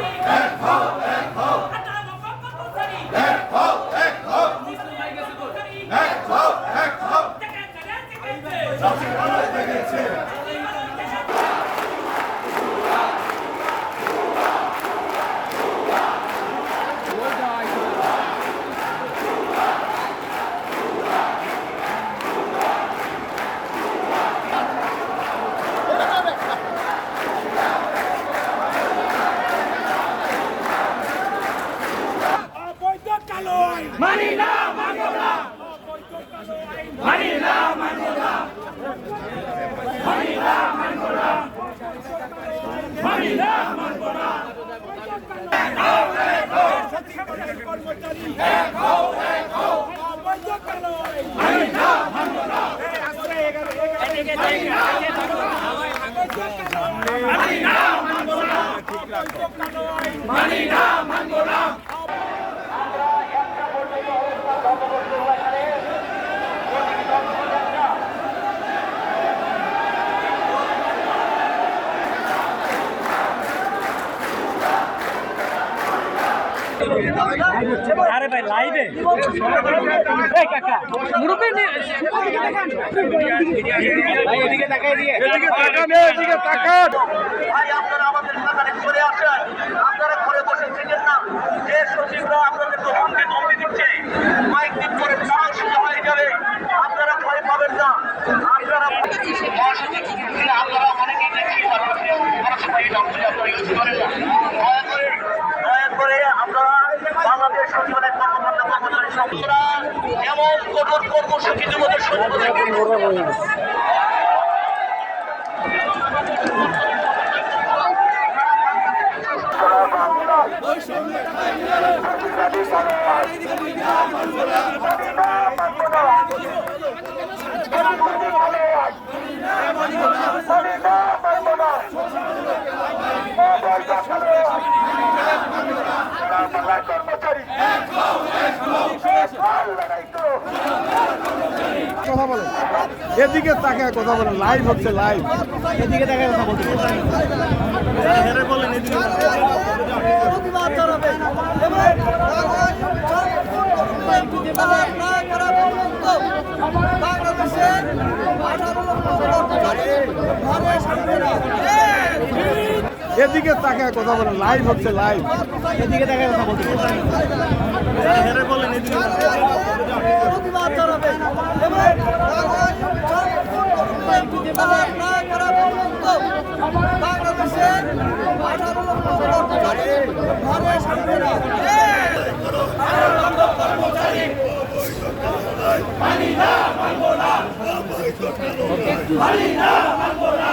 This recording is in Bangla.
Back home! মানি না মানি আরে ভাই লাইভে এই কাকা মুরুকে এদিকে তাকান এদিকে তাকান। ভাই আপনারা আমাদের করব সে কিছু মতো কথা বলেন এদিকে তাকে কথা বলেন লাইভ হচ্ছে লাইভ এদিকে তাকে কথা বলতে এদিকে তাকে কথা বলেন লাইভ হচ্ছে লাইভ এদিকে তাকে কথা বলতে বলেন এদিকে মানবো না